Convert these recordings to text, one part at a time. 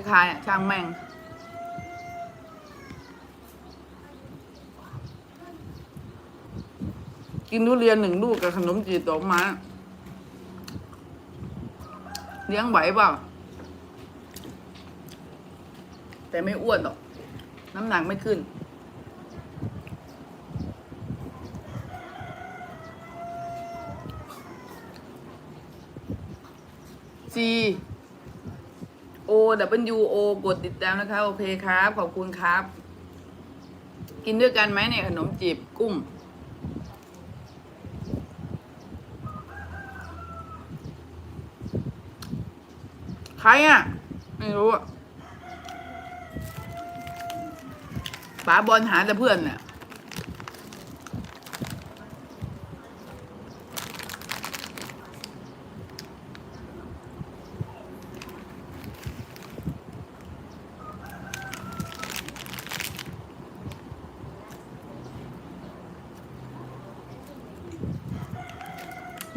ไม่คายอะช่างแม่งกินทุเรียนหนึ่งลูกกับขนมจีบดอกม้เลี้ยงไหวเปล่า แต่ไม่อ้วนหรอก น้ำหนักไม่ขึ้น G O W O กดติดตามนะคะ โอเคครับ ขอบคุณครับ กินด้วยกันไหมเนี่ยขนมจีบกุ้งใครอะ ไม่รู้อะป๋าบอลหาแต่เพื่อนเนี่ย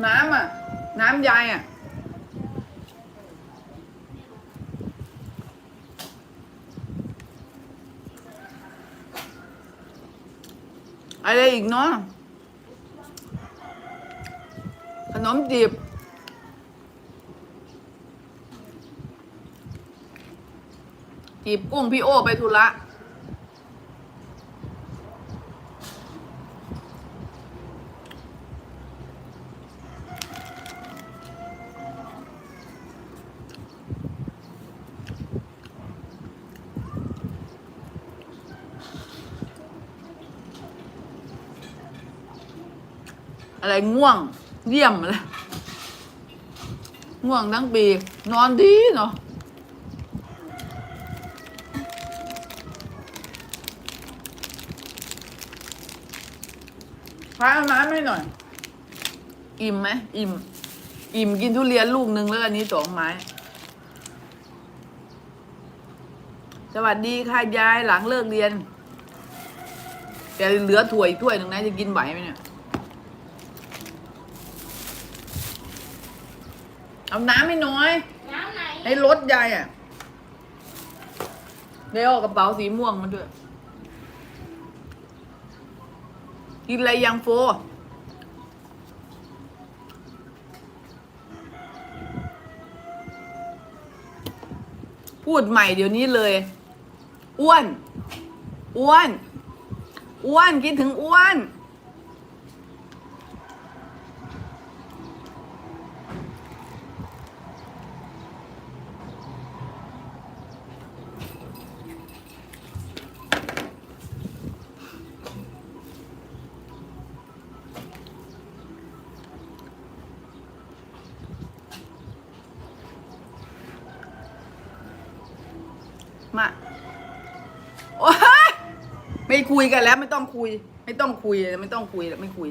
น้ำอะ น้ำยายอะ อะไรอีกเนาะขนมจีบจีบกุ้งพี่โอไปธุระ อะไรง่วง เยี่ยมเลยง่วงทั้งปี นอนดีเนาะพาเอาน้ำให้หน่อย อิ่มไหมอิ่ม อิ่มกินทุเรียนลูกหนึ่งแล้วอันนี้สองไม้ สวัสดีค่ะยายหลังเลิกเรียน แต่เหลือถ้วยอีกถ้วยหนึ่งนะจะกินไหวไหมเนี่ย เอาน้ำให้น้อย น้ำไหนให้รถยายอะเดี๋ยวเอากระเป๋าสีม่วงมาด้วย กินอะไรยังโฟ พูดใหม่เดี๋ยวนี้เลย อ้วน อ้วน อ้วนคิดถึงอ้วน มาโอ๊ยไม่คุยกันแล้ว ไม่ต้องคุย ไม่ต้องคุยไม่ต้องคุยไม่คุย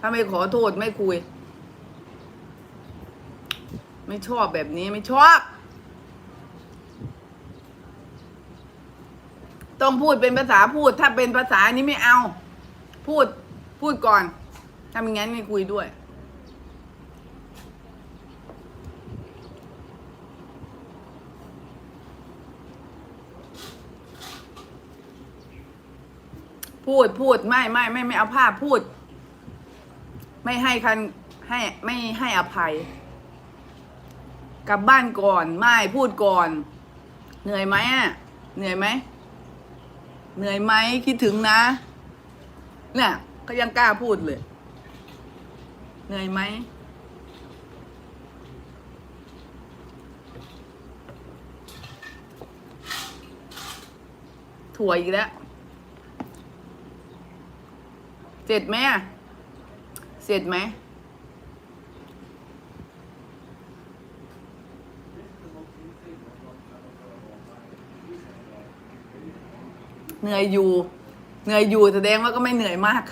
ถ้าไม่ขอโทษไม่คุย ไม่ชอบแบบนี้ไม่ชอบ ต้องพูดเป็นภาษาพูด ถ้าเป็นภาษานี้ไม่เอา พูดพูดก่อนถ้าไม่งั้นไม่คุยด้วย พูดพูดไม่ไม่ไม่ไม่เอาภาพพูด ไม่ให้คันให้ไม่ให้อภัย กลับบ้านก่อน ไม่พูดก่อน เหนื่อยไหมอะเหนื่อยไหมเหนื่อยไหมคิดถึงนะเนี่ยก็ยังกล้าพูดเลย เหนื่อยไหมถั่วอีกแล้ว เสร็จไหมอะ เสร็จไหม เหนื่อยอยู่ เหนื่อยอยู่แสดงว่าก็ไม่เหนื่อยมาก